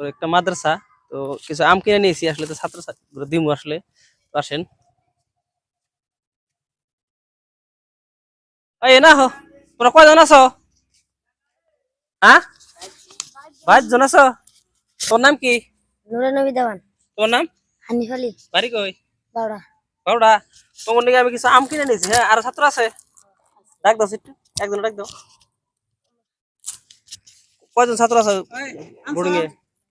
তো একটা মাদ্রাসা তো কিছু আম কিনে নিয়েছি আসলে তো ছাত্র দিমু আসলে আসেন এই না হো তোরা কয়জন আছো হ্যাঁ ভাই জন আছো তোর নাম কি নুরা নবী দেওয়ান তোর নাম হানিফ আলী বাড়ি কই বাউড়া বাউড়া তোমার নিকে আমি কিছু আম কিনে নিয়েছি হ্যাঁ আর ছাত্র আছে ডাক দাও একটু একজন ডাক দাও কয়জন ছাত্র আছে বোর্ডিংয়ে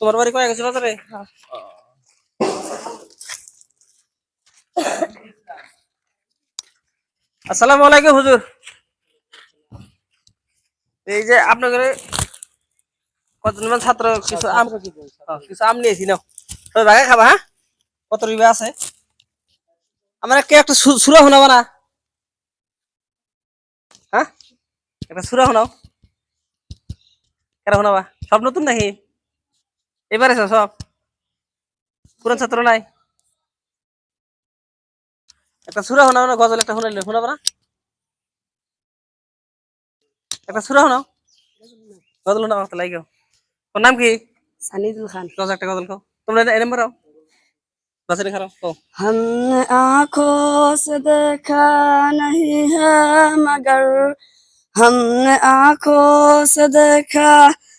তোমার বাড়ি কয় গেছে বাজারে? আলাইকুম হুজুর। এই যে কতজন ছাত্র? কিছু আম হ্যাঁ, কিছু আম নিয়েছি নাও। তবে খাবা হ্যাঁ? কত রিবা আছে? আমার কে একটা সুরা শোনাবা না? হ্যাঁ? একটা সুরা শোনাও। কেটা শোনাবা? সব নতুন নাকি? এবারে সব পুরান ছাত্র নাই একটা সুরা শোনাও না গজল একটা শোনাইলে শোনাবা না একটা সুরা শোনাও গজল শোনাও একটা লাগিও তোর নাম কি সানিদুল খান গজল একটা গজল খাও তোমরা এনে মারাও বাসে খারাপ কও हमने आंखों से देखा नहीं है मगर हमने आंखों से देखा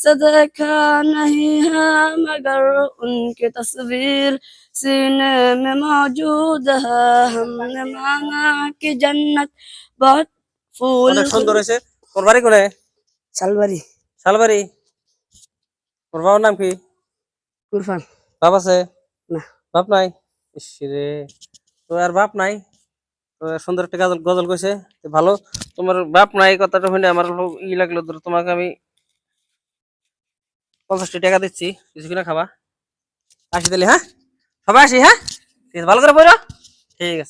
देखा नहीं है मगर उनकी तस्वीर सीने में मौजूद है हमने मांगा कि जन्नत बहुत फूल অনেক সুন্দর হয়েছে তোর বাড়ি কোনে सलवरी শালবাড়ি তোর বাবার নাম কি कुरफान বাপ আছে না বাপ নাই ইস রে তো আর বাপ নাই তো সুন্দর একটা গজল গজল কইছে তো ভালো তোমার বাপ নাই কথাটা শুনে আমার খুব ই লাগলো তো তোমাকে আমি পঞ্চাশটি টাকা দিচ্ছি। কিছু কিনা খাবা। আসি তাহলে হ্যাঁ? সবাই আসি হ্যাঁ? ঠিক আছে, ভালো করে পড়ো। ঠিক আছে।